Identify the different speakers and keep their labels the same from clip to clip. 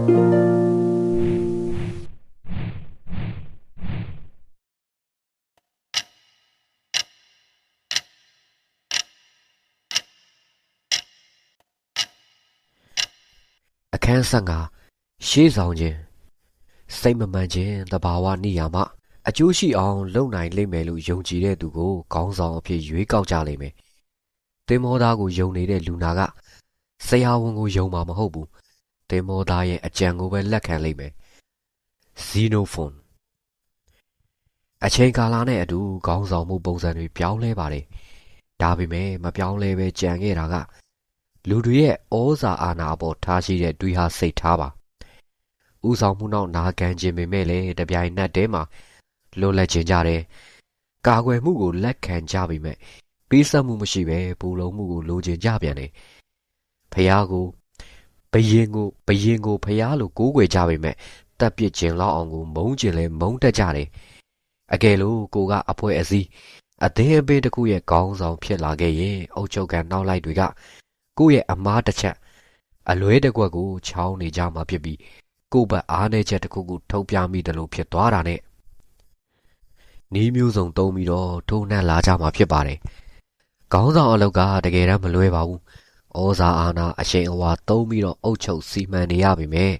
Speaker 1: အခန်းဆက်ငါရှေးဆောင်ခြင်းစိတ်မမှန်ခြင်းတဘာဝနိယာမအကျိုးရှိအောင် လုပ်နိုင်လိမ့်မယ်လို့ယုံကြည်တဲ့သူကိုခေါင်းဆောင်အဖြစ်ရွေးကောက်ကြလိမ့်မယ်။တင်မောသားကိုယုံနေတဲ့လူနာကဆရာဝန်ကိုယုံမှာမဟုတ်ဘူး။ တင်မောသားရဲ့အကြံကိုပဲလက်ခံလိမ့်မယ်။ Xenophon အချိန်ကာလနဲ့အတူခေါင်းဆောင်မှုပုံစံတွေပြောင်းလဲပါတယ်။ဒါပေမဲ့မပြောင်းလဲပဲကြံခဲ့တာကလူတွေရဲ့ဩဇာအာဏာအပေါ်ထားရှိတဲ့တွေးဟာစိတ်ထားပါ။ဥဆောင်မှုနောက်နာခံခြင်းပေမဲ့လည်းတပြိုင်နက်တည်းမှာလွတ်လပ်ခြင်းကြတယ်။ကာကွယ်မှုကိုလက်ခံကြပေမဲ့ပေးဆက်မှုမရှိပဲပူလုံးမှုကိုလိုချင်ကြပြန်တယ်။ဖះကို ဘယင်ကိုဘယင်ကိုဖះလို့ကိုးကွယ်ကြပေမဲ့တပ်ပစ်ခြင်းလောက်အောင်ကိုမုန်းခြင်းလဲမုန်းတတ်ကြတယ်။အကယ်လို့ကိုကအဖွဲအစည်းအသင်းအပင်တစ်ခုရဲ့ခေါင်းဆောင်ဖြစ်လာခဲ့ရင်အုတ်ချုပ်ကန်နောက်လိုက်တွေကကိုယ့်ရဲ့အမားတစ်ချက်အလွဲတကွက်ကိုချောင်းနေကြမှာဖြစ်ပြီးကိုယ့်ဘက်အားနည်းချက်တစ်ခုခုထုတ်ပြမိတယ်လို့ဖြစ်သွားတာနဲ့နီးမျိုးစုံသုံးပြီးတော့ထိုးနှက်လာကြမှာဖြစ်ပါတယ်။ခေါင်းဆောင်အလုပ်ကတကယ်တမ်းမလွဲပါဘူး။ ဩဇာအာဏာအရှိန်အဝါသုံးပြီးတော့အုပ်ချုပ်စီမံနေရပြီမဲ့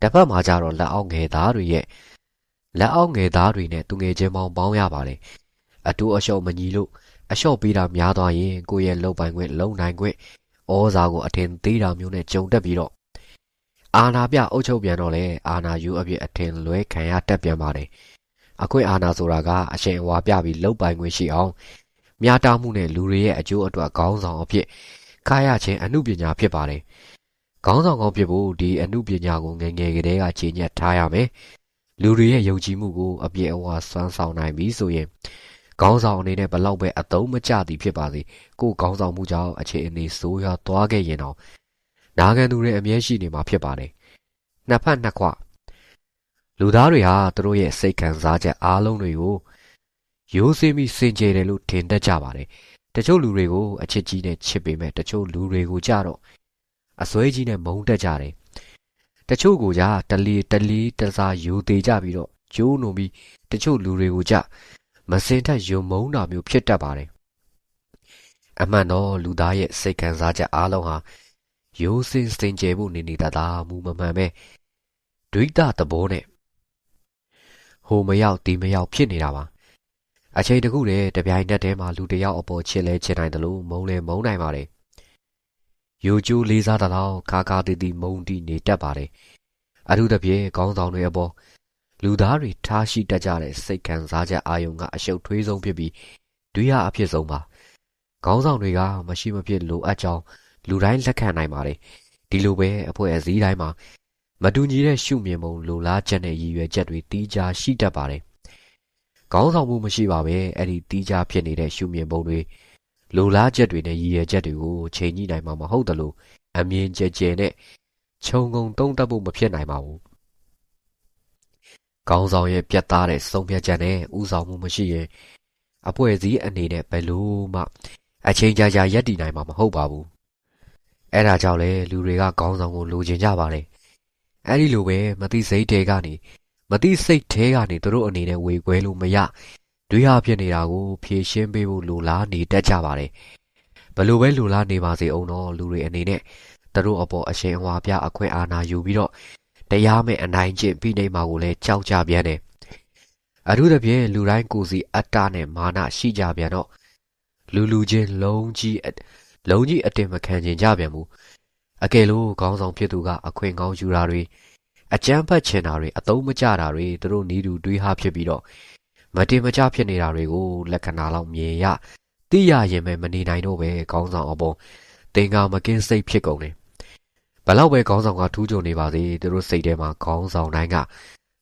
Speaker 1: တစ်ဖက်မှာကျတော့လက်အောက်ငယ်သားတွေရဲ့လက်အောက်ငယ်သားတွေနဲ့သူငယ်ချင်းပေါင်းပေါင်းရပါတယ်။အတူအလျှော့မညီလို့အလျှော့ပေးတာများသွားရင်ကိုယ့်ရဲ့လုံပိုင်ခွင့်လုံနိုင်ခွင့်ဩဇာကိုအထင်သေးတာမျိုးနဲ့ကြုံတက်ပြီးတော့အာနာပြအုပ်ချုပ်ပြန်တော့လေအာနာယူအပြစ်အထင်လွဲခံရတက်ပြန်ပါတယ်အခွင့်အာဏာဆိုတာကအရှင်အဝါပြပြီးလုတ်ပိုင်ခွင့်ရှိအောင်မြားတားမှုနဲ့လူတွေရဲ့အကျိုးအတွက်ခေါင်းဆောင်အဖြစ် ခါရခြင်းအမှုပညာဖြစ်ပါတယ်ခေါင်းဆောင်ကောင်းဖြစ်ဖို့ဒီအမှုပညာကိုငယ်ငယ်ကတည်းကခြေညက်ထားရမယ်လူတွေရဲ့ယုံကြည်မှုကိုအပြည့်အဝစွမ်းဆောင်နိုင်ပြီဆိုရင်ခေါင်းဆောင်အနေနဲ့ဘလောက်ပဲအသုံးမကျသည်ဖြစ်ပါစေကိုခေါင်းဆောင်မှုကြောင့်အခြေအနေဆိုးရွားသွားခဲ့ရင်တော့နာခံသူတွေအမြဲရှိနေမှာဖြစ်ပါတယ်နှစ်ဖက်နှစ်ခွလူသားတွေဟာသူတို့ရဲ့စိတ်ခံစားချက်အားလုံးတွေကိုရိုးစင်းပြီးစင်ကြယ်တယ်လို့ထင်တတ်ကြပါတယ် တချို့လူတွေကိုအချစ်ကြီးနဲ့ချစ်ပေမဲ့တချို့လူတွေကိုကြတော့အစွဲကြီးနဲ့မုန်းတတ်ကြတယ်တချို့ကိုကြတလီတလီတစားယူသေးကြပြီးတော့ကျိုးနုံပြီးတချို့လူတွေကိုကြမစင်ထက်ယုံမုန်းတာမျိုးဖြစ်တတ်ပါတယ်အမှန်တော့လူသားရဲ့စိတ်ခံစားချက်အားလုံးဟာရိုးစင်စင်ကြယ်ဖို့နေနေတာသာမူမမှန်ပဲဒွိတသဘောနဲ့ဟိုမရောက်ဒီမရောက်ဖြစ်နေတာပါ အချိန်တခုတည်းတပြိုင်နက်တည်းမှာလူတယောက်အပေါ်ချစ်လဲချစ်နိုင်တယ်လို့မုန်းလဲမုန်းနိုင်ပါတယ်ယိုကျိုးလေးစားတဲ့လောက်ခါခါတီတီမုန်းတီနေတတ်ပါတယ်အထူးသဖြင့်ကောင်းဆောင်တွေအပေါ်လူသားတွေထားရှိတတ်ကြတဲ့စိတ်ခံစားချက်အာယုံကအရှုပ်ထွေးဆုံးဖြစ်ပြီးဒွိရအဖြစ်ဆုံးပါခေါင်းဆောင်တွေကမရှိမဖြစ်လိုအပ်ကြောင်းလူတိုင်းလက်ခံနိုင်ပါတယ်ဒီလိုပဲအဖွဲ့အစည်းတိုင်းမှာမတူညီတဲ့ရှုမြင်ပုံလိုလားချက်နဲ့ရည်ရွယ်ချက်တွေတီးခြားရှိတတ်ပါတယ် ခေါင်းဆောင်မှုမရှိပါပဲအဲ့ဒီတီးခြားဖြစ်နေတဲ့ရှုမြင်ပုံတွေလိုလားချက်တွေနဲ့ရည်ရွယ်ချက်တွေကိုချိန်ညှိနိုင်မှာမဟုတ်တယ်လို့အမြင်ကျကျနဲ့ခြုံငုံသုံးသပ်ဖို့မဖြစ်နိုင်ပါဘူးကောင်းဆောင်ရဲ့ပြတ်သားတဲ့စုံဖြတ်ချက်နဲ့ဥဆောင်မှုမရှိရင်အဖွဲ့အစည်းအနေနဲ့ဘယ်လို့မှအချိန်ကြာကြာရပ်တည်နိုင်မှာမဟုတ်ပါဘူးအဲ့ဒါကြောင့်လေလူတွေကခေါင်းဆောင်ကိုလိုချင်ကြပါတယ်အဲ့ဒီလိုပဲမသိစိတ်တဲကနေ မသိစိတ်ထဲကနေသူတို့အနေနဲ့ဝေခွဲလို့မရတွေးရဖြစ်နေတာကိုဖြေရှင်းပေးဖို့လိုလားနေတတ်ကြပါတယ်ဘလို့ပဲလိုလားနေပါစေအောင်တော့လူတွေအနေနဲ့သူတို့အပေါ်အရှင်အဝါပြအခွင့်အာဏာယူပြီးတော့တရားမဲ့အနိုင်ကျင့်ပြီးနေမှာကိုလည်းကြောက်ကြပြန်တယ်အထူးသဖြင့်လူတိုင်းကိုစီအတ္တနဲ့မာနရှိကြပြန်တော့လူလူချင်းလုံးကြီးလုံးကြီးအတင်မခံကျင်ကြပြန်ဘူးအကယ်လို့ခေါင်းဆောင်ဖြစ်သူကအခွင့်ကောင်းယူတာတွေ အကြမ်းဖက်ချင်တာတွေအသုံးမကျတာတွေသူတို့နီးတူတွေးဟာဖြစ်ပြီးတော့မတင်မကျဖြစ်နေတာတွေကိုလက္ခဏာလောက်မြင်ရသိရရင်ပဲမနေနိုင်တော့ပဲခေါင်းဆောင်အပေါ်တင်ကာမကင်းစိတ်ဖြစ်ကုန်တယ်ဘလောက်ပဲခေါင်းဆောင်ကထူးချွန်နေပါစေသူတို့စိတ်ထဲမှာခေါင်းဆောင်တိုင်းက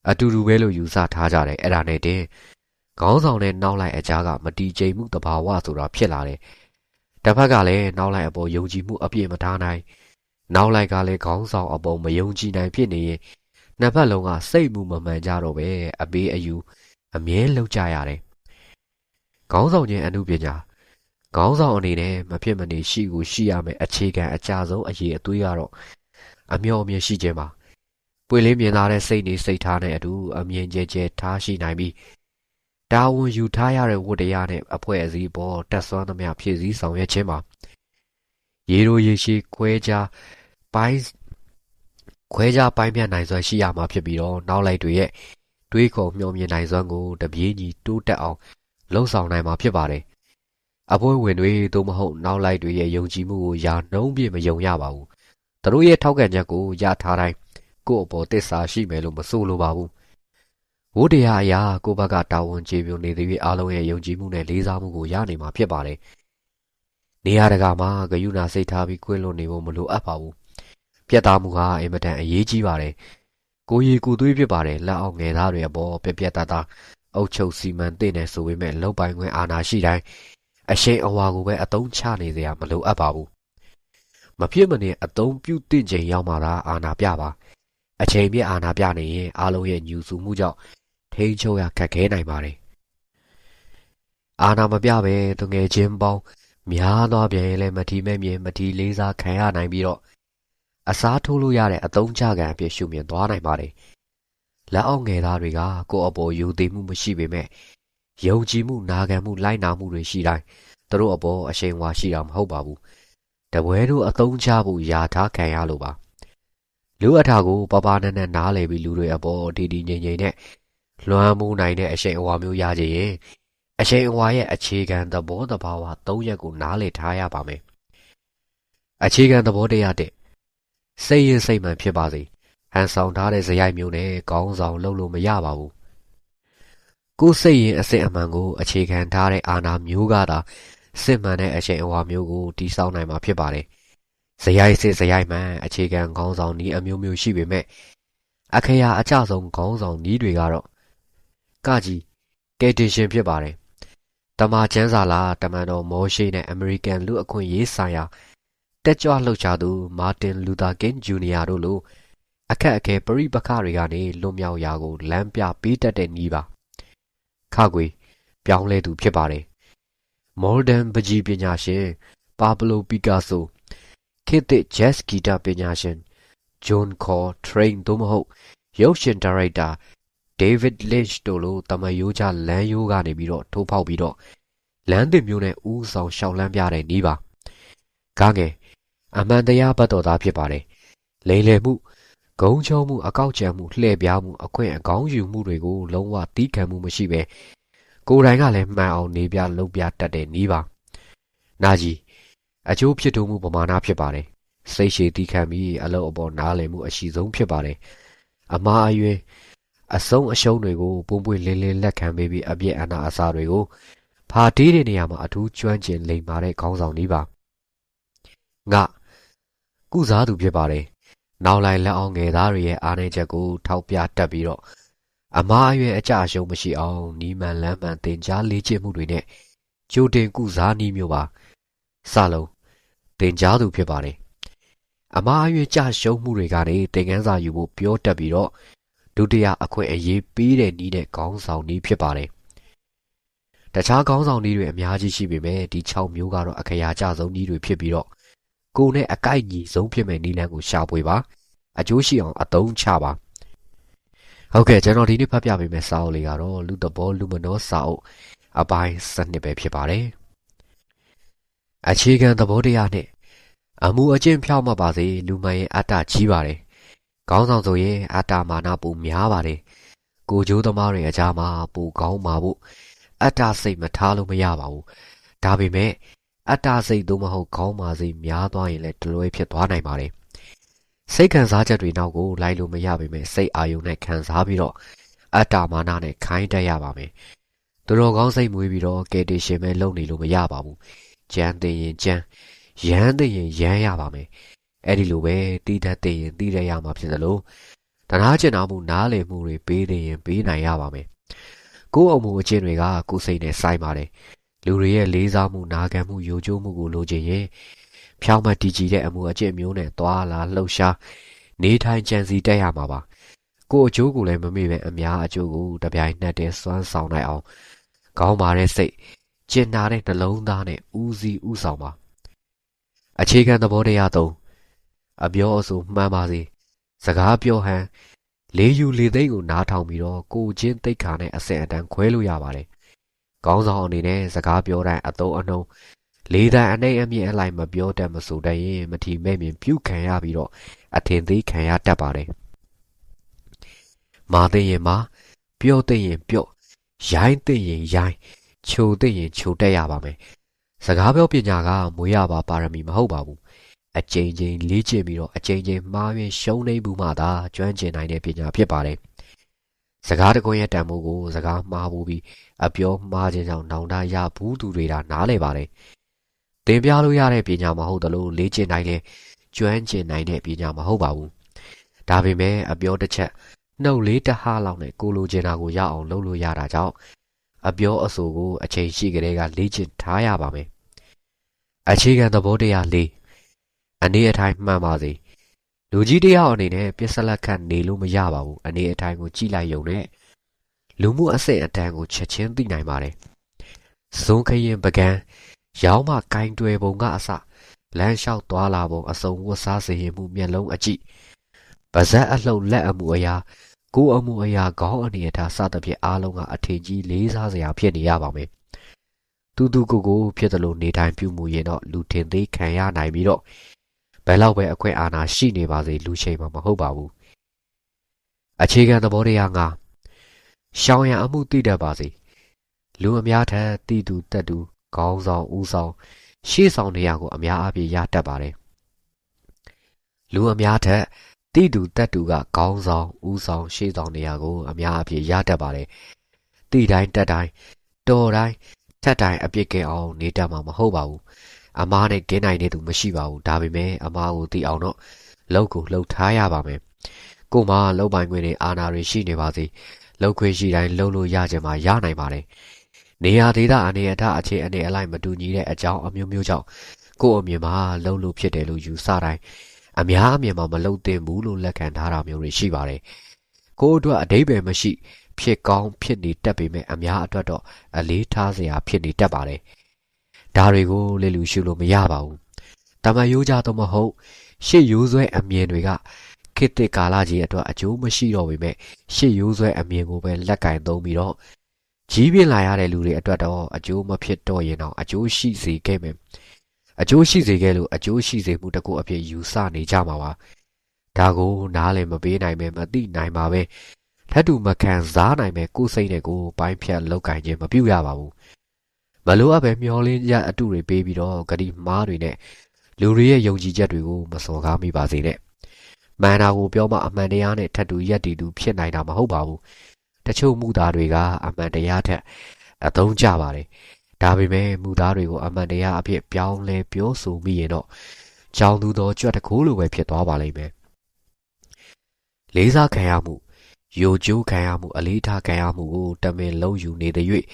Speaker 1: အတူတူပဲလို့ယူဆထားကြတယ်အဲ့ဒါနဲ့တင်ခေါင်းဆောင်နဲ့နောက်လိုက်အကြားကမတီကျိန်မှုတဘာဝဆိုတာဖြစ်လာတယ်တစ်ဖက်ကလည်းနောက်လိုက်အပေါ်ယုံကြည်မှုအပြည့်မထားနိုင် နောက်လိုက်ကလည်းခေါင်းဆောင်အပေါ်မယုံကြည်နိုင်ဖြစ်နေရင်နှစ်ဖက်လုံးကစိတ်မှုမမှန်ကြတော့ပဲအပေးအယူအမြဲလောက်ကြရတယ်ခေါင်းဆောင်ချင်းအမှုပညာခေါင်းဆောင်အနေနဲ့မဖြစ်မနေရှိကိုရှိရမယ်အခြေခံအကြဆုံးအရေးအသွေးကတော့အမျော်အမြင်ရှိခြင်းပါပွေလေးမြင်သားတဲ့စိတ်နေစိတ်ထားနဲ့အတူအမြင်ကျဲကျဲထားရှိနိုင်ပြီးတာဝန်ယူထားရတဲ့ဝတ္တရားနဲ့အဖွဲ့အစည်းပေါ်တက်ဆွမ်းသမျှဖြည့်ဆည်းဆောင်ရွက်ခြင်းပါရေရိုရေရှိခွဲခြား ပိုင်းခွဲခြားပိုင်းပြတ်နိုင်စွမ်းရှိရမှာဖြစ်ပြီးတော့နောက်လိုက်တွေရဲ့တွေးခေါ်မျှော်မြင်နိုင်စွမ်းကိုတပြေးညီတိုးတက်အောင်လှုံ့ဆော်နိုင်မှာဖြစ်ပါတယ်အဖွဲ့ဝင်တွေသို့မဟုတ်နောက်လိုက်တွေရဲ့ယုံကြည်မှုကိုယာနှုံးပြမယုံရပါဘူးသူတို့ရဲ့ထောက်ခံချက်ကိုရထားတိုင်းကိုယ့်အပေါ်တစ္ဆာရှိမယ်လို့မဆိုလိုပါဘူးဝိတရားအရာကိုယ့်ဘက်ကတာဝန်ကျေပြိုနေသေး၍အားလုံးရဲ့ယုံကြည်မှုနဲ့လေးစားမှုကိုရနေမှာဖြစ်ပါတယ်နေရာတကာမှာဂယုဏစိတ်ထားပြီးကွင်းလွန်နေဖို့မလိုအပ်ပါဘူး ပြတ်သားမှုဟာအင်မတန်အရေးကြီးပါတယ်ကိုရီကိုသွေးဖြစ်ပါတယ်လက်အောက်ငယ်သားတွေအပေါ်ပြပြတသားအုတ်ချုပ်စီမံသိနေဆိုပေမဲ့လောက်ပိုင်ခွင့်အာဏာရှိတိုင်းအရှိန်အဝါကိုပဲအတုံးချနေစရာမလိုအပ်ပါဘူးမဖြစ်မနေအတုံးပြုတ်တင်ချိန်ရောက်မှသာအာဏာပြပါအချိန်ပြည့်အာဏာပြနေရင်အားလုံးရဲ့ညူဆူမှုကြောင့်ထိန်းချုပ်ရခက်ခဲနိုင်ပါတယ်အာဏာမပြဘဲသူငယ်ချင်းပေါင်းများသောပြန်ရင်လည်းမထီမဲ့မြင်မထီလေးစားခံရနိုင်ပြီးတော့ အစားထိုးလို့ရတဲ့အတုံးချကံအဖြစ်ရှုမြင်သွားနိုင်ပါတယ်လက်အောက်ငယ်သားတွေကကိုယ့်အပေါ်ယူသေးမှုမရှိပေမဲ့ယုံကြည်မှုနာခံမှုလိုက်နာမှုတွေရှိတိုင်းသူတို့အပေါ်အရှိန်ဝါရှိတာမဟုတ်ပါဘူးတပွဲတို့အတုံးချဖို့ယာထားခံရလို့ပါလူအထာကိုပပနနဲ့နားလေပြီးလူတွေအပေါ်ဒီဒီငိမ့်ငိမ့်နဲ့လွှမ်းမိုးနိုင်တဲ့အရှိန်အဝါမျိုးရကြရင်အရှိန်အဝါရဲ့အခြေခံသဘောတဘာဝ၃ရက်ကိုနားလေထားရပါမယ်အခြေခံသဘောတရားတဲ့ စိတ်ရင်စိတ်မှန်ဖြစ်ပါစေဟန်ဆောင်ထားတဲ့ဇယိုက်မျိုးနဲ့ကောင်းဆောင်လုပ်လို့မရပါဘူးကိုယ်စိတ်ရင်အစစ်အမှန်ကိုအခြေခံထားတဲ့အာနာမျိုးကသာစစ်မှန်တဲ့အချိန်အဝါမျိုးကိုတိစောင်းနိုင်မှာဖြစ်ပါတယ်ဇယိုက်စစ်ဇယိုက်မှန်အခြေခံခေါင်းဆောင်ဤအမျိုးမျိုးရှိပေမဲ့အခရာအကြဆုံးခေါင်းဆောင်ဤတွေကတော့ကကြီးကယ်တင်ရှင်ဖြစ်ပါတယ်တမချန်းစာလာတမန်တော်မောရှိနဲ့အမေရိကန်လူအခွင့်ရေးဆိုင်ရာ တက်ကြွလှုပ်ရှားသူမာတင်လူသာကင်ဂျူနီယာတို့လိုအခက်အခဲပရိပခတွေကနေလွန်မြောက်ရာကိုလမ်းပြပေးတတ်တဲ့နီးပါခခွေပြောင်းလဲသူဖြစ်ပါတယ်မော်ဒန်ပကြီးပညာရှင်ပါဘလိုပီကာဆိုခေတ်သစ် jazz ဂီတပညာရှင်ဂျွန်ခေါ် train သို့မဟုတ်ရုပ်ရှင်ဒါရိုက်တာ David Lynch တို့လိုတမယိုးချလမ်းယိုးကနေပြီးတော့ထိုးဖောက်ပြီးတော့လမ်းသစ်မျိုးနဲ့ဥဆောင်ရှောက်လန်းပြတဲ့နီးပါကားငယ် အမှန်တရားဘတ်တော်သားဖြစ်ပါတယ်လိန်လယ်မှုဂုံချုံမှုအကောက်ကျန်မှုလှည့်ပြားမှုအခွင့်အကောင်းယူမှုတွေကိုလုံးဝတီးခံမှုမရှိပဲကိုယ်တိုင်ကလည်းမှန်အောင်နေပြလှုပ်ပြတတ်တဲ့နီးပါနာကြီးအကျိုးဖြစ်ထုံမှုပမာဏဖြစ်ပါတယ်စိတ်ရှည်တီးခံပြီးအလုံးအပေါ်နားလည်မှုအရှိဆုံးဖြစ်ပါတယ်အမားအရွယ်အဆုံးအရှုံးတွေကိုပုံပွင့်လင်းလင်းလက်ခံပေးပြီးအပြည့်အနာအစာတွေကိုဖာတီးတဲ့နေရာမှာအထူးကျွမ်းကျင်လိမ္မာတဲ့ခေါင်းဆောင်ကြီးပါငါ ကုစားသူဖြစ်ပါတယ်နောက်လိုက်လက်အောင်ငယ်သားတွေရဲ့အားနည်းချက်ကိုထောက်ပြတတ်ပြီးတော့အမားအရွယ်အကြရှုံးမရှိအောင်နီးမှန်လမ်းမှန်တင်ကြားလေ့ကျင့်မှုတွေနဲ့ကြိုတင်ကုစားနည်းမျိုးပါစလုံးတင်ကြားသူဖြစ်ပါတယ်အမားအရွယ်ကြရှုံးမှုတွေကနေတင်ကန်းစာယူဖို့ပြောတတ်ပြီးတော့ဒုတိယအခွင့်အရေးပေးတဲ့နီးတဲ့ခေါင်းဆောင်နည်းဖြစ်ပါတယ်တခြားခေါင်းဆောင်နည်းတွေအများကြီးရှိပေမဲ့ဒီ6မျိုးကတော့အခရာကျဆုံးနည်းတွေဖြစ်ပြီးတော့ ကိုနဲ့အကိုက်ညီဆုံးဖြစ်မဲ့နီးလန်းကိုရှာဖွေပါအကျိုးရှိအောင်အသုံးချပါဟုတ်ကဲ့ကျွန်တော်ဒီနေ့ဖတ်ပြပေးမယ့်စာအုပ်လေးကတော့လူတဘောလူမနောစာအုပ်အပိုင်းစနစ်ပဲဖြစ်ပါတယ်အခြေခံသဘောတရားနဲ့အမှုအကျင့်ဖြောက်မှတ်ပါစေလူမှန်ရဲ့အတ္တကြီးပါတယ်ခေါင်းဆောင်ဆိုရင်အတ္တမာနပူများပါတယ်ကိုကျိုးသမားတွေအကြားမှာပူကောင်းမှာဖို့အတ္တစိတ်မထားလို့မရပါဘူးဒါပေမဲ့ အတ္တစိတ်သို့မဟုတ်ခေါင်းမာစိတ်များသွားရင်လည်းဒလွဲဖြစ်သွားနိုင်ပါတယ်စိတ်ခံစားချက်တွေနောက်ကိုလိုက်လို့မရပေမဲ့စိတ်အာယုံနဲ့ခံစားပြီးတော့အတ္တမာနနဲ့ခိုင်းတတ်ရပါမယ်သူတော်ကောင်းစိတ်မွေးပြီးတော့ကယ်တင်ရှင်ပဲလုပ်နေလို့မရပါဘူးကြမ်းသိရင်ကြမ်းရမ်းသိရင်ရမ်းရပါမယ်အဲ့ဒီလိုပဲတီးတတ်သိရင်တီးရရမှာဖြစ်သလိုတနာကျင်နာမှုနားလည်မှုတွေပေးသိရင်ပေးနိုင်ရပါမယ်ကိုယ်အမှုအချင်းတွေကကိုယ်စိတ်နဲ့ဆိုင်ပါတယ် လူတွေရဲ့လေးစားမှုနာခံမှုယိုကျိုးမှုကိုလိုချင်ရင်ဖြောင်းမတည်ကြည်တဲ့အမှုအကျင့်မျိုးနဲ့သွာလာလှုပ်ရှားနေထိုင်ကြံစည်တက်ရမှာပါကိုအကျိုးကိုလည်းမမေ့ပဲအများအကျိုးကိုတပြိုင်နက်တည်းစွမ်းဆောင်နိုင်အောင်ကောင်းပါတဲ့စိတ်ကျင်နာတဲ့နှလုံးသားနဲ့ဦးစီးဦးဆောင်ပါအခြေခံသဘောတရားသုံးအပြောအဆိုမှန်ပါစေစကားပြောဟန်လေးယူလေးသိန်းကိုနားထောင်ပြီးတော့ကိုချင်းတိတ်ခါနဲ့အစင်အတန်းခွဲလို့ရပါတယ်။ ကောင်းဆောင်အနေနဲ့စကားပြောတိုင်းအတုံးအနှုံးလေးတန်းအနေအမြင့်အလိုက်မပြောတတ်မဆိုတတ်ရင်မထီမဲ့မြင်ပြုတ်ခံရပြီးတော့အထင်သေးခံရတတ်ပါတယ်။မာသိရင်မာပြောသိရင်ပြောရိုင်းသိရင်ရိုင်းချိုသိရင်ချိုတက်ရပါမယ်။စကားပြောပညာကမွေးရပါပါရမီမဟုတ်ပါဘူး။အကျဉ်းချင်းလေ့ကျင့်ပြီးတော့အကျဉ်းချင်းမှားယွင်းရှုံးနေဘူးမှသာကျွမ်းကျင်နိုင်တဲ့ပညာဖြစ်ပါတယ်။စကားတကွန်းရဲ့တန်ဖိုးကိုစကားမှားဖို့ပြီး အပြောမှားခြင်းကြောင့်နောင်တရဘူးသူတွေဒါနားလဲပါတယ်။သင်ပြလို့ရတဲ့ပညာမဟုတ်သလိုလေ့ကျင့်နိုင်လဲကျွမ်းကျင်နိုင်တဲ့ပညာမဟုတ်ပါဘူး။ဒါပေမဲ့အပြောတစ်ချက်နှုတ်လေးတဟလောက်နဲ့ကိုလိုချင်တာကိုရအောင်လုပ်လို့ရတာကြောင့်အပြောအဆိုကိုအချိန်ရှိကလေးကလေ့ကျင့်ထားရပါမယ်။အခြေခံသဘောတရား၄အနေအထိုင်မှန်ပါစေ။လူကြီးတယောက်အနေနဲ့ပြစ်စလက်ခတ်နေလို့မရပါဘူး။အနေအထိုင်ကိုကြည့်လိုက်ရုံနဲ့ လူမှုအဆင့်အတန်းကိုချက်ချင်းသိနိုင်ပါတယ်။ဇုံခရင်ပကံရောင်းမှကင်တွယ်ပုံကအစလမ်းလျှောက်သွားလာပုံအစုံဝတ်စားစေရင်မှုမျက်လုံးအကြည့်ပါဇက်အလှုပ်လက်အမှုအရာကိုအမှုအရာခေါင်းအနေအထားစသဖြင့်အားလုံးကအထင်ကြီးလေးစားစရာဖြစ်နေရပါမယ်။တူတူကိုကိုဖြစ်တယ်လို့နေတိုင်းပြုမှုရင်တော့လူထင်သေးခံရနိုင်ပြီးတော့ဘယ်လောက်ပဲအခွင့်အာဏာရှိနေပါစေလူချိန်မှာမဟုတ်ပါဘူး။အခြေခံသဘောတရားငါ ရှောင်းရန်အမှုသိတတ်ပါစေ။လူအများထက်တည်သူတက်သူခေါင်းဆောင်ဦးဆောင်ရှေ့ဆောင်နေရာကိုအများအပြားရတတ်ပါတယ်။လူအများထက်တိတူတက်တူကခေါင်းဆောင်ဦးဆောင်ရှေ့ဆောင်နေရာကိုအများအပြားရတတ်ပါတယ်။တိတိုင်းတက်တိုင်းတော်တိုင်းထက်တိုင်းအပြစ်ကင်းအောင်နေတတ်မှာမဟုတ်ပါဘူး။အမားနဲ့ကင်းနိုင်တဲ့သူမရှိပါဘူး။ဒါပေမဲ့အမားကိုသိအောင်တော့လောက်ကိုလှုပ်ထားရပါမယ်။ကို့မှာလှုပ်ပိုင်ခွင့်နဲ့အာဏာတွေရှိနေပါစေ။ လှုပ်ခွင့်ရှိတိုင်းလှုပ်လို့ရကြမှာရနိုင်ပါတယ်။နေရာဒေသအနေအထားအခြေအနေအလိုက်မတူညီတဲ့အကြောင်းအမျိုးမျိုးကြောင့်ကို့အမြင်မှာလှုပ်လို့ဖြစ်တယ်လို့ယူဆတိုင်းအများအမြင်မှာမလုံသင့်ဘူးလို့လက်ခံထားတာမျိုးတွေရှိပါတယ်။ကိုယ့်အတွက်အတိတ်ပဲမရှိ ဖြစ်ကောင်းဖြစ်နေတတ်ပေမဲ့အများအတွက်တော့အလေးထားစရာဖြစ်နေတတ်ပါတယ်။ဒါတွေကိုလေလူရှုလို့မရပါဘူး။တမယိုးကြတော့မဟုတ်ရှစ်ရိုးဆွဲအမြင်တွေက ခေတ်သစ်ကာလကြီးအတွက်အကျိုးမရှိတော့ပေမဲ့ရှစ်ရိုးဆွဲအမြင်ကိုပဲလက်ကင်သုံးပြီးတော့ကြီးပြင်းလာရတဲ့လူတွေအတွက်တော့အကျိုးမဖြစ်တော့ရင်တော့အကျိုးရှိစေခဲ့မယ်။အကျိုးရှိစေခဲ့လို့အကျိုးရှိစေမှုတစ်ခုအဖြစ်ယူဆနေကြမှာပါဒါကိုနားလည်မပေးနိုင်ပဲမသိနိုင်ပါပဲလက်တူမခံစားနိုင်ပဲကိုယ်စိတ်နဲ့ကိုယ်ပိုင်းဖြတ်လောက်ကင်ခြင်းမပြုတ်ရပါဘူးမလိုအပ်ပဲမျောလင်းရအတုတွေပေးပြီးတော့ဂတိမားတွေနဲ့လူတွေရဲ့ယုံကြည်ချက်တွေကိုမစော်ကားမိပါစေနဲ့ မန္တာကိုပြောမှအမှန်တရားနဲ့ထပ်တူရက်တည်သူဖြစ်နိုင်တာမဟုတ်ပါဘူးတချို့မှုသားတွေကအမှန်တရားထက်အသုံးကျပါတယ်ဒါပေမဲ့မူသားတွေကိုအမှန်တရားအဖြစ်ပြောင်းလဲပြောဆိုမိရင်တော့ကြောင်သူသောကြွက်တကူလိုပဲဖြစ်သွားပါလိမ့်မယ်။လေးစားခံရမှုယိုကျိုးခံရမှုအလေးထားခံရမှုကိုတမင်လုံးယူနေတဲ့၍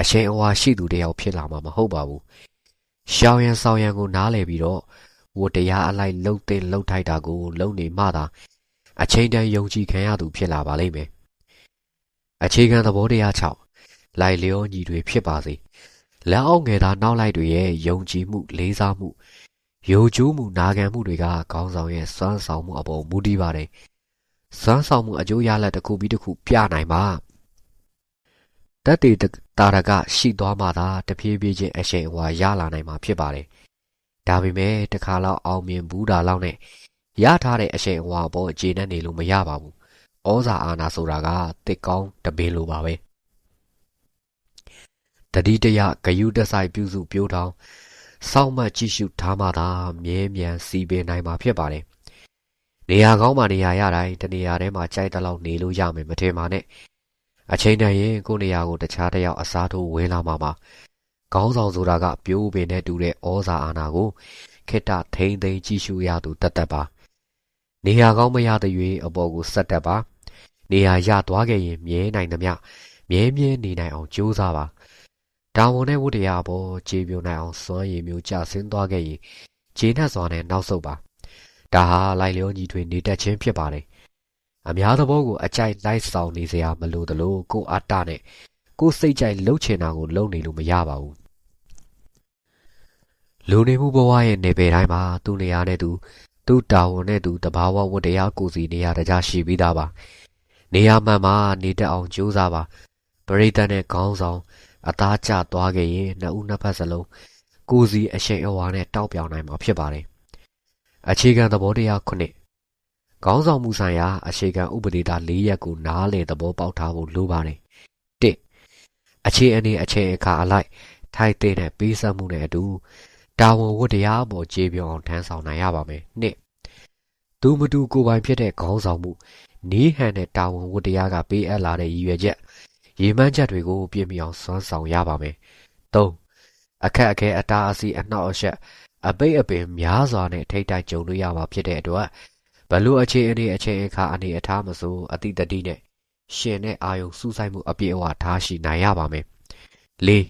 Speaker 1: အရှိန်အဝါရှိသူတယောက်ဖြစ်လာမှာမဟုတ်ပါဘူး။ရှောင်းရန်ဆောင်ရန်ကိုနားလည်ပြီးတော့ ဝတရားအလိုက်လှုပ်တဲ့လှုပ်ထိုက်တာကိုလုံနေမှသာအချိန်တန်ယုံကြည်ခံရသူဖြစ်လာပါလိမ့်မယ်။အခြေခံသဘောတရား6လိုက်လျောညီတွေဖြစ်ပါစေ။လက်အောက်ငယ်သားနောက်လိုက်တွေရဲ့ယုံကြည်မှုလေးစားမှုယိုကျိုးမှုနာခံမှုတွေကခေါင်းဆောင်ရဲ့စွမ်းဆောင်မှုအပေါ်မူတည်ပါတယ်။စွမ်းဆောင်မှုအကျိုးရလဒ်တစ်ခုပြီးတစ်ခုပြနိုင်ပါတတ်တည်တာရကရှိသွားမှသာတဖြည်းဖြည်းချင်းအရှိန်အဝါရလာနိုင်မှာဖြစ်ပါတယ်။ ဒါပေမဲ့တခါတော့အောင်မြင်ဘူးတာလောက်နဲ့ရထားတဲ့အရှိန်အဝါပေါ်အခြေနဲ့နေလို့မရပါဘူး။ဩဇာအာဏာဆိုတာကတစ်ကောင်းတပင်လိုပါပဲ။တတိတရဂယုတဆိုင်ပြုစုပြိုးထောင်စောင့်မှတ်ကြည့်ရှုထားမှသာမြဲမြံစီပင်နိုင်မှာဖြစ်ပါတယ်။နေရာကောင်းမှနေရာရတိုင်းတနေရာထဲမှာကြိုက်တဲ့လောက်နေလို့ရမယ်မထင်ပါနဲ့။အချိန်တန်ရင်ကိုနေရာကိုတခြားတစ်ယောက်အစားထိုးဝင်လာမှာပါ။ ခေါင်းဆောင်ဆိုတာကပြိုးပင်နဲ့တူတဲ့ဩဇာအာဏာကိုခိတ္တထိမ့်သိမ်းကြည့်ရှုရသူတတ်တတ်ပါ။နေရာကောင်းမရတဲ့၍အပေါ်ကိုဆက်တက်ပါ။နေရာရသွားခဲ့ရင်မြဲနိုင်သမျှမြဲမြဲနေနိုင်အောင်ကြိုးစားပါတာဝန်နဲ့ဝတ္တရားပေါ်ခြေပြုံနိုင်အောင်စွမ်းရည်မျိုးကြဆင်းသွားခဲ့ရင်ခြေနဲ့စွာနဲ့နောက်ဆုတ်ပါဒါဟာလိုက်လျောညီထွေနေတတ်ခြင်းဖြစ်ပါတယ်အများသဘောကိုအကြိုက်လိုက်ဆောင်နေစရာမလိုသလိုကိုအတ္တနဲ့ ကိုစိတ်ကြိုက်လှုပ်ချင်တာကိုလုပ်နေလို့မရပါဘူးလူနေမှုဘဝရဲ့နေပယ်တိုင်းမှာသူ့နေရာနဲ့သူသူ့တာဝန်နဲ့သူတဘာဝဝတ္တရားကိုစီနေရာတကြရှိပြီးသားပါနေရာမှန်မှာနေတတ်အောင်ကြိုးစားပါပရိသတ်နဲ့ခေါင်းဆောင်အသားကျသွားခဲ့ရင်နှစ်ဦးနှစ်ဖက်စလုံးကိုစီအရှိန်အဝါနဲ့တောက်ပြောင်နိုင်မှာဖြစ်ပါတယ်အခြေခံသဘောတရားခုနှစ်ခေါင်းဆောင်မှုဆိုင်ရာအခြေခံဥပဒေသား၄ရပ်ကိုနားလည်သဘောပေါက်ထားဖို့လိုပါတယ်၁ အခြေအနေအခြေအခါအလိုက်ထိုက်တဲ့ပေးစပ်မှုနဲ့အတူတာဝန်ဝတ္တရားအပေါ်ခြေပြောင်းအောင်ထမ်းဆောင်နိုင်ရပါမယ်။နှစ်သူမတူကိုပိုင်ဖြစ်တဲ့ခေါင်းဆောင်မှုနီးဟန်တဲ့တာဝန်ဝတ္တရားကပေးအပ်လာတဲ့ရည်ရွယ်ချက်ရေမှန်းချက်တွေကိုပြည့်မီအောင်စွမ်းဆောင်ရပါမယ်။သုံးအခက်အခဲအတားအဆီးအနှောက်အယှက်အပိတ်အပင်များစွာနဲ့ထိတ်တိုက်ကြုံတွေ့ရမှာဖြစ်တဲ့အတွက်ဘလို့အခြေအနေအချိန်အခါအနေအထားမဆိုအတိတတိနဲ့ ရှင်တဲ့အာယုံစူးစိုက်မှုအပြည့်အဝထားရှိနိုင်ရပါမယ်။လေး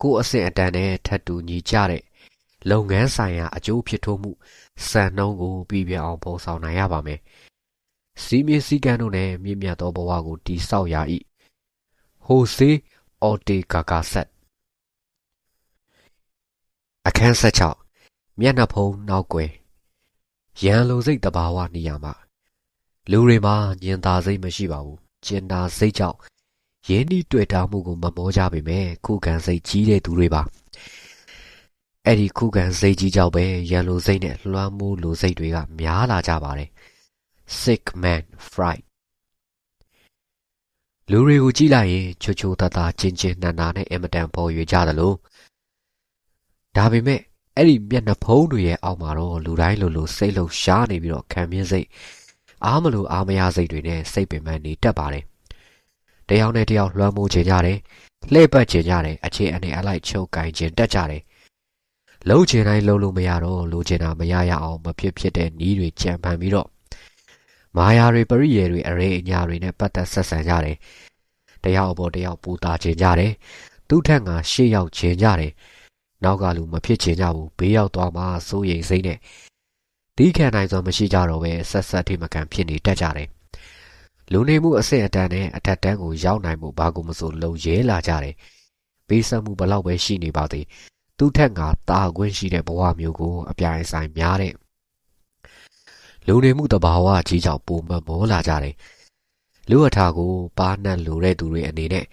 Speaker 1: ကိုအဆင့်အတန်းနဲ့ထပ်တူညီကြတဲ့လုပ်ငန်းဆိုင်ရာအကျိုးဖြစ်ထွန်းမှုစံနှုန်းကိုပြည်ပြအောင်ပုံဆောင်နိုင်ရပါမယ်။စီးမြေစည်းကမ်းတို့နဲ့မြင့်မြတ်သောဘဝကိုတည်ဆောက်ရ၏။ဟိုစေအော်တေကာကာဆက်အခန်းဆက်6မျက်နှာဖုံးနောက်ွယ်ရန်လိုစိတ်တဘာဝနေရာမှာလူတွေမှာညင်သာစိတ်မရှိပါဘူး ကျင်နာစိတ်ကြောင့်ရင်းနှီးတွေ့တာမှုကိုမမောကြပေမဲ့ခုခံစိတ်ကြီးတဲ့သူတွေပါအဲ့ဒီခုခံစိတ်ကြီးကြောင့်ပဲရန်လိုစိတ်နဲ့လွှမ်းမိုးလိုစိတ်တွေကများလာကြပါတယ် sick man fright လူတွေကိုကြည့်လိုက်ရင်ချိုချိုတသားချင်းချင်းနန္နာနဲ့အင်မတန်ပေါ်ရွေကြသလိုဒါပေမဲ့အဲ့ဒီမျက်နှာဖုံးတွေရဲ့အောက်မှာတော့လူတိုင်းလိုလိုစိတ်လှုပ်ရှားနေပြီးတော့ခံမြင့်စိတ် အားမလို့အားမရစိတ်တွေနဲ့စိတ်ပင်ပန်းနေတတ်ပါတယ်တယောက်နဲ့တယောက်လွှမ်းမိုးခြင်းကြတယ်လှည့်ပတ်ခြင်းကြတယ်အခြေအနေအလိုက်ချုပ်ကင်ခြင်းတက်ကြတယ်လှုပ်ခြင်းတိုင်းလှုပ်လို့မရတော့လိုချင်တာမရရအောင်မဖြစ်ဖြစ်တဲ့နီးတွေကြံပန်ပြီးတော့မာယာတွေပရိယေတွေအရေးအညာတွေနဲ့ပတ်သက်ဆက်ဆံကြတယ်တယောက်အပေါ်တယောက်ပူတာခြင်းကြတယ်သူ့ထက်ကရှေ့ရောက်ခြင်းကြတယ်နောက်ကလူမဖြစ်ချင်ကြဘူးဘေးရောက်သွားမှစိုးရိမ်စိမ့်နဲ့ တီးခံနိုင်စွာမရှိကြတော့ပဲဆက်ဆက်ထိမခံဖြစ်နေတတ်ကြတယ်လူနေမှုအဆင့်အတန်းနဲ့အထက်တန်းကိုရောက်နိုင်မှုဘာကိုမဆိုလုံရဲလာကြတယ်ပေးဆက်မှုဘလောက်ပဲရှိနေပါသေးသူ့ထက်ကတာခွင့်ရှိတဲ့ဘဝမျိုးကိုအပြိုင်ဆိုင်များတဲ့လူနေမှုတဘာဝကြီးကြောင့်ပုံမမောလာကြတယ်လူအထာကိုပါနှံ့လိုတဲ့သူတွေအနေနဲ့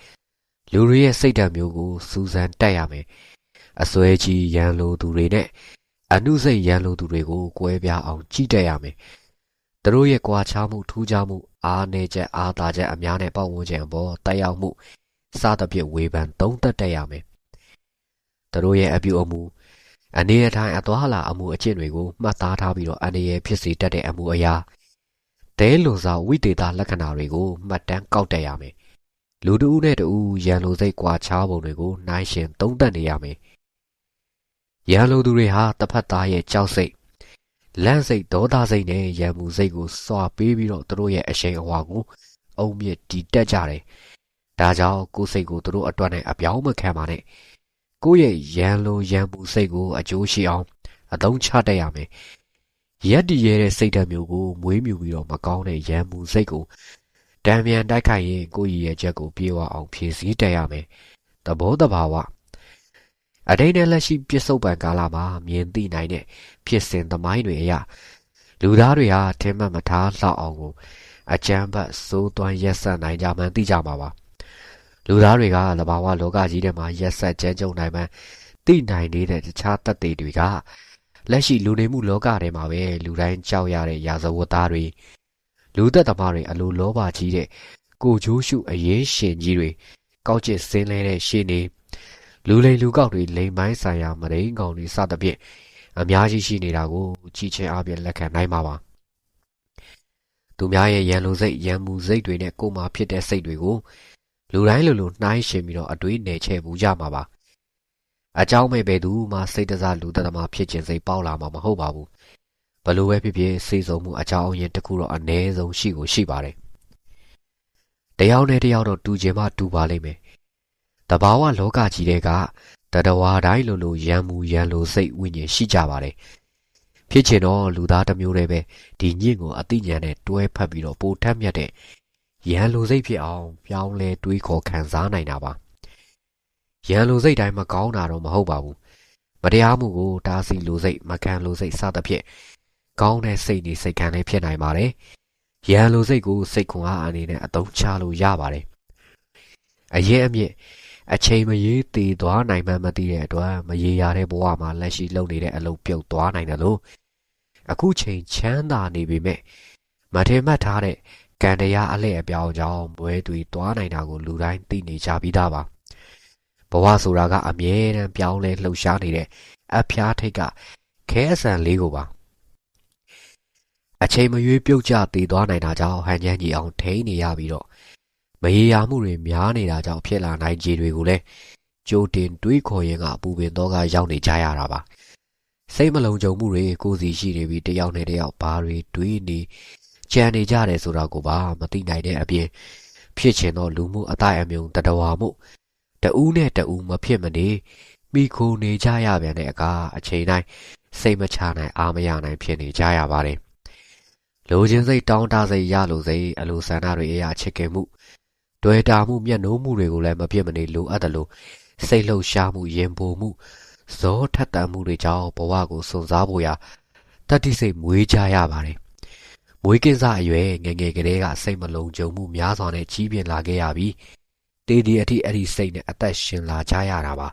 Speaker 1: လူတွေရဲ့စိတ်ဓာတ်မျိုးကိုစူးစမ်းတက်ရမယ်အစွဲကြီးရန်လိုသူတွေနဲ့ အနုစိတ်ရန်လိုသူတွေကိုကွဲပြားအောင်ကြည့်တတ်ရမယ်။သူတို့ရဲ့ကြွားချမှုထူးခြားမှုအားနည်းချက်အားသာချက်အများနဲ့ပတ်ဝန်းကျင်အပေါ်တက်ရောက်မှုစသဖြင့်ဝေဖန်သုံးသပ်တတ်ရမယ်။သူတို့ရဲ့အပြုအမူအနေအထိုင်အသွားလာအမှုအကျင့်တွေကိုမှတ်သားထားပြီးတော့အနေရဖြစ်စေတတ်တဲ့အမှုအရာတဲလွန်စွာဝိတေသလက္ခဏာတွေကိုမှတ်တမ်းကောက်တတ်ရမယ်။လူတဦးနဲ့တဦးရန်လိုစိတ်ကြွားချပုံတွေကိုနှိုင်းရှင်သုံးသပ်နေရမယ်။ ရန်လိုသူတွေဟာတစ်ဖက်သားရဲ့ကြောက်စိတ်လန့်စိတ်ဒေါသစိတ်နဲ့ရန်မှုစိတ်ကိုစွာပေးပြီးတော့သူတို့ရဲ့အရှိန်အဝါကိုအုံမြင့်တီတက်ကြတယ်။ဒါကြောင့်ကိုယ်စိတ်ကိုသူတို့အတွက်နဲ့အပြောင်းမခံပါနဲ့။ကိုယ့်ရဲ့ရန်လိုရန်မှုစိတ်ကိုအကျိုးရှိအောင်အသုံးချတတ်ရမယ်။ရက်တည်ရတဲ့စိတ်ဓာတ်မျိုးကိုမွေးမြူပြီးတော့မကောင်းတဲ့ရန်မှုစိတ်ကိုတံမြန်တိုက်ခိုက်ရင်ကိုယ့်ရည်ရဲ့ချက်ကိုပြေဝအောင်ဖြည့်ဆည်းတတ်ရမယ်။သဘောတဘာဝ အတိတ်နဲ့လက်ရှိပြစ္ဆုတ်ပံကာလမှာမြင်သိနိုင်တဲ့ဖြစ်စဉ်သမိုင်းတွေအရလူသားတွေဟာထင်မှတ်မထားလောက်အောင်ကိုအကြမ်းဖက်စိုးသွမ်းရက်ဆက်နိုင်ကြမှန်းသိကြမှာပါလူသားတွေကသဘာဝလောကကြီးထဲမှာရက်ဆက်ကျဲကြုံနိုင်မှန်းသိနိုင်နေတဲ့တခြားတသက်တွေကလက်ရှိလူနေမှုလောကထဲမှာပဲလူတိုင်းကြောက်ရတဲ့ရာဇဝတ်သားတွေလူသက်သမားတွေအလိုလောဘကြီးတဲ့ကိုချိုးရှုအရေးရှင်ကြီးတွေကောက်ကျစ်စင်းလဲတဲ့ရှေ့နေ လူလိမ်လူကောက်တွေလိမ်ပိုင်းဆိုင်ရာမရိန်ကောင်တွေစသဖြင့်အများကြီးရှိနေတာကိုကြည်ချင်းအပြင်လက်ခံနိုင်မှာပါသူများရဲ့ရန်လိုစိတ်ရန်မူစိတ်တွေနဲ့ကိုယ်မှာဖြစ်တဲ့စိတ်တွေကိုလူတိုင်းလူလူနှိုင်းရှင်ပြီးတော့အတွေးနယ်ချဲ့မှုကြမှာပါအကြောင်းမဲ့ပဲသူမှစိတ်တစားလူသက်သမားဖြစ်ခြင်းစိတ်ပေါက်လာမှာမဟုတ်ပါဘူးဘလို့ပဲဖြစ်ဖြစ်စိတ်ဆုံးမှုအကြောင်းအရင်းတစ်ခုတော့အ ਨੇ ဆုံးရှိကိုရှိပါတယ်တယောက်နဲ့တယောက်တော့တူချင်မှတူပါလိမ့်မယ် တဘာဝလောကကြီးတဲ့ကတတဝါတိုင်းလိုလိုရံမှုရံလိုစိတ်ဝိညာဉ်ရှိကြပါတယ်ဖြစ်ချင်တော့လူသားတစ်မျိုးတည်းပဲဒီညင့်ကိုအသိဉာဏ်နဲ့တွဲဖက်ပြီးတော့ပိုထက်မြက်တဲ့ရန်လိုစိတ်ဖြစ်အောင်ပြောင်းလဲတွေးခေါ်ခံစားနိုင်တာပါရန်လိုစိတ်တိုင်းမကောင်းတာတော့မဟုတ်ပါဘူးမတရားမှုကိုတားဆီးလိုစိတ်မခံလိုစိတ်စသဖြင့်ကောင်းတဲ့စိတ်နေစိတ်ခံလေးဖြစ်နိုင်ပါတယ်ရန်လိုစိတ်ကိုစိတ်ခွန်အားအနေနဲ့အသုံးချလို့ရပါတယ်အရင်အမြင့် အချိန်မရေးတည်သွားနိုင်မှမသိတဲ့အတွက်မရေရတဲ့ဘဝမှာလက်ရှိလုပ်နေတဲ့အလုပ်ပြုတ်သွားနိုင်တယ်လို့အခုချိန်ချမ်းသာနေပေမဲ့မထင်မှတ်ထားတဲ့ကံတရားအလှည့်အပြောင်းကြောင့်ဘွဲတွေသွားနိုင်တာကိုလူတိုင်းသိနေကြပြီးသားပါဘဝဆိုတာကအမြဲတမ်းပြောင်းလဲလှုပ်ရှားနေတဲ့အဖျားထိတ်ကခဲအဆန်လေးကိုပါအချိန်မရွေးပြုတ်ကျတည်သွားနိုင်တာကြောင့်ဟန်ချမ်းကြီးအောင်ထိန်းနေရပြီးတော့ မရေရာမှုတွေများနေတာကြောင့်ဖြစ်လာနိုင်ခြေတွေကိုလည်းကြိုတင်တွေးခေါ်ရင်ကပူပင်တော့ကရောက်နေကြရတာပါစိတ်မလုံခြုံမှုတွေကိုယ်စီရှိနေပြီးတယောက်နဲ့တယောက်ဘာတွေတွေးနေကြံနေကြတယ်ဆိုတာကိုပါမသိနိုင်တဲ့အပြင်ဖြစ်ချင်သောလူမှုအတိုင်းအမြုံတတဝါမှုတဦးနဲ့တဦးမဖြစ်မနေမိခိုနေကြရပြန်တဲ့အခါအချိန်တိုင်းစိတ်မချနိုင်အားမရနိုင်ဖြစ်နေကြရပါတယ်လိုချင်စိတ်တောင်းတစိတ်ရလိုစိတ်အလိုဆန္ဒတွေအရာချစ်ခင်မှု တွေ့တာမှုမျက်နှိုးမှုတွေကိုလည်းမပြတ်မနေလိုအပ်တယ်လို့စိတ်လှုပ်ရှားမှုရင်ပိုမှုဇောထက်တန်မှုတွေကြောင့်ဘဝကိုစွန့်စားဖို့ရာတတိစိတ်မွေးကြရပါတယ်မွေးကင်းစားအရွယ်ငငယ်ကလေးကစိတ်မလုံးကြုံမှုများစွာနဲ့ကြီးပြင်းလာခဲ့ရပြီးတေးဒီအထိအဲ့ဒီစိတ်နဲ့အသက်ရှင်လာကြရတာပါ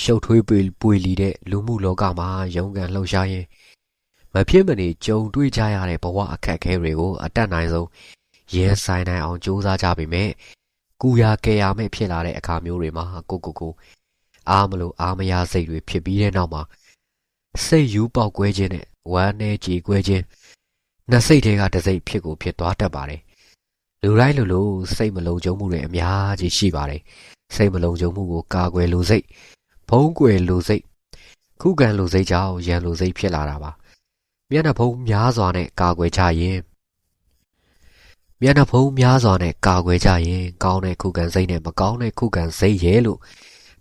Speaker 1: ရှုပ်ထွေးပွေပွေလီတဲ့လူမှုလောကမှာရုန်းကန်လှုပ်ရှားရင်မဖြစ်မနေကြုံတွေ့ကြရတဲ့ဘဝအခက်အခဲတွေကိုအတက်နိုင်ဆုံး ရဲဆိုင်နိုင်အောင်ကြိုးစားကြပေမဲ့ကူရကယ်ရမဲ့ဖြစ်လာတဲ့အခါမျိုးတွေမှာကိုကိုကိုအားမလို့အားမရစိတ်တွေဖြစ်ပြီးတဲ့နောက်မှာစိတ်ယူပေါက်ကွဲခြင်းနဲ့ဝမ်းနဲ့ကြေကွဲခြင်းနှစ်စိတ်တွေကတစ်စိတ်ဖြစ်ကိုဖြစ်သွားတတ်ပါတယ်လူတိုင်းလူလိုစိတ်မလုံခြုံမှုတွေအများကြီးရှိပါတယ်စိတ်မလုံခြုံမှုကိုကာကွယ်လို့စိတ်ဖုံးကွယ်လို့စိတ်ခုခံလို့စိတ်ကြောင့်ရန်လို့စိတ်ဖြစ်လာတာပါမျက်နှာဖုံးများစွာနဲ့ကာကွယ်ကြရင် မျက်နှာဖုံးများစွာနဲ့ကာကွယ်ကြရင်ကောင်းတဲ့ခုခံစိတ်နဲ့မကောင်းတဲ့ခုခံစိတ်ရဲ့လို့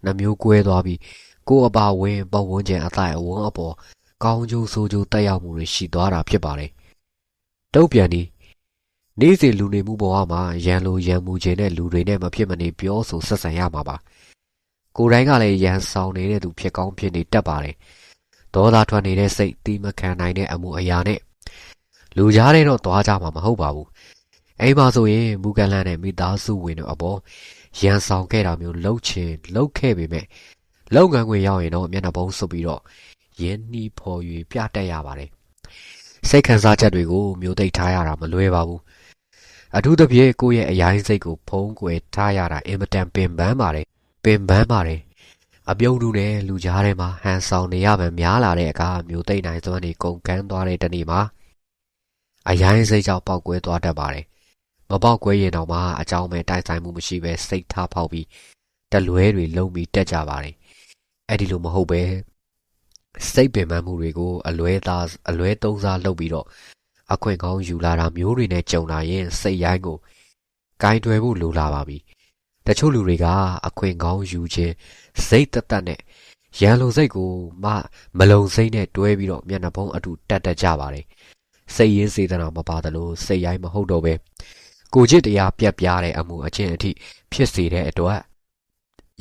Speaker 1: နှမျိုးကွဲသွားပြီးကိုယ်အပါဝင်ပတ်ဝန်းကျင်အတိုင်းအဝန်းအပေါ်ကောင်းကျိုးဆိုးကျိုးတက်ရောက်မှုတွေရှိသွားတာဖြစ်ပါတယ်။တုတ်ပြန်ဒီနေ့စဉ်လူနေမှုဘဝမှာရန်လိုရန်မှုခြင်းတဲ့လူတွေနဲ့မဖြစ်မနေပြောဆိုဆက်ဆံရမှာပါ။ကိုယ်တိုင်းကလည်းရန်ဆောင်နေတဲ့သူဖြစ်ကောင်းဖြစ်နေတတ်ပါတယ်။ဒေါသထွက်နေတဲ့စိတ်တီးမခံနိုင်တဲ့အမှုအရာနဲ့လူကြားတဲ့တော့သွားကြမှာမဟုတ်ပါဘူး။ အိမ်မှာဆိုရင်မူကန်လန်နဲ့မိသားစုဝင်တို့အပေါ်ရန်ဆောင်ခဲ့တာမျိုးလှုပ်ချင်လှုပ်ခဲ့ပေမဲ့လုပ်ငန်းခွင်ရောက်ရင်တော့မျက်နှာပုံးဆုပ်ပြီးတော့ရင်းနှီးဖော်ရွေပြတတ်ရပါတယ်စိတ်ခံစားချက်တွေကိုမျိုးသိထားရတာမလွယ်ပါဘူးအထူးသဖြင့်ကိုယ့်ရဲ့အရင်စိတ်ကိုဖုံးကွယ်ထားရတာအင်မတန်ပင်ပန်းပါတယ်ပင်ပန်းပါတယ်အပြုံးတူနဲ့လူကြားထဲမှာဟန်ဆောင်နေရမှများလာတဲ့အခါမျိုးသိနိုင်စွမ်းတွေကုန်ကန်းသွားတဲ့တနေ့မှာအရင်စိတ်ကြောင့်ပောက်ကွဲသွားတတ်ပါတယ် မပေါက်ကွဲရင်တော့မှအကြောင်းမဲ့တိုက်ဆိုင်မှုမရှိပဲစိတ်ထားဖောက်ပြီးတလွဲတွေလုံးပြီးတက်ကြပါတယ်အဲ့ဒီလိုမဟုတ်ပဲစိတ်ပင်ပန်းမှုတွေကိုအလွဲသားအလွဲသုံးစားလုပ်ပြီးတော့အခွင့်ကောင်းယူလာတာမျိုးတွေနဲ့ကြုံလာရင်စိတ်ရိုင်းကိုဂိုင်းတွယ်ဖို့လိုလာပါပြီတချို့လူတွေကအခွင့်ကောင်းယူခြင်းစိတ်တက်တက်နဲ့ရန်လိုစိတ်ကိုမမလုံစိတ်နဲ့တွဲပြီးတော့မျက်နှာဖုံးအတူတက်တက်ကြပါတယ်စိတ်ရင်းစေတနာမပါသလိုစိတ်ရိုင်းမဟုတ်တော့ပဲ ကိုချစ်တရားပြက်ပြားတဲ့အမှုအချင်းအထိဖြစ်စေတဲ့အတွက်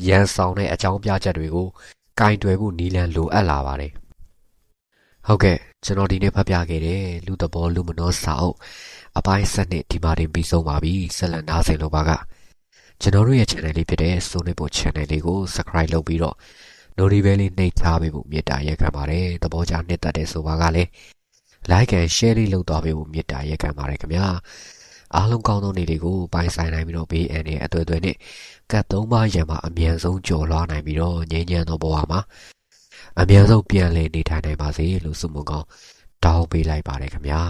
Speaker 1: ရန်ဆောင်တဲ့အကြောင်းပြချက်တွေကိုကင်တွယ်ဖို့နီလန်လိုအပ်လာပါတယ်ဟုတ်ကဲ့ကျွန်တော်ဒီနေ့ဖတ်ပြခဲ့တဲ့လူသဘောလူမနောစာအုပ်အပိုင်း7နှစ်ဒီမှာတင်ပြီးဆုံးပါပြီဆက်လက်နားဆင်လို့ပါကကျွန်တော်တို့ရဲ့ channel လေးဖြစ်တဲ့ Sony Bo channel လေးကို subscribe လုပ်ပြီးတော့ notification လေးနှိပ်ထားပေးဖို့မေတ္တာရက်ခံပါတယ်သဘောကျနှစ်သက်တဲ့ဆိုပါကလည်း like and share လေးလုပ်သွားပေးဖို့မေတ္တာရက်ခံပါတယ်ခင်ဗျာ အားလုံးကောင်းသောနေ့တွေကိုပိုင်ဆိုင်နိုင်ပြီးတော့ဘေးအန္တရာယ်အသွယ်သွယ်နဲ့ကတ်သုံးပါးရံမှာအမြန်ဆုံးကျော်လွှားနိုင်ပြီးတော့ငြိမ်းချမ်းသောဘဝမှာအမြန်ဆုံးပြန်လည်နေထိုင်နိုင်ပါစေလို့ဆုမွန်ကောင်းတောင်းပေးလိုက်ပါတယ်ခင်ဗျာ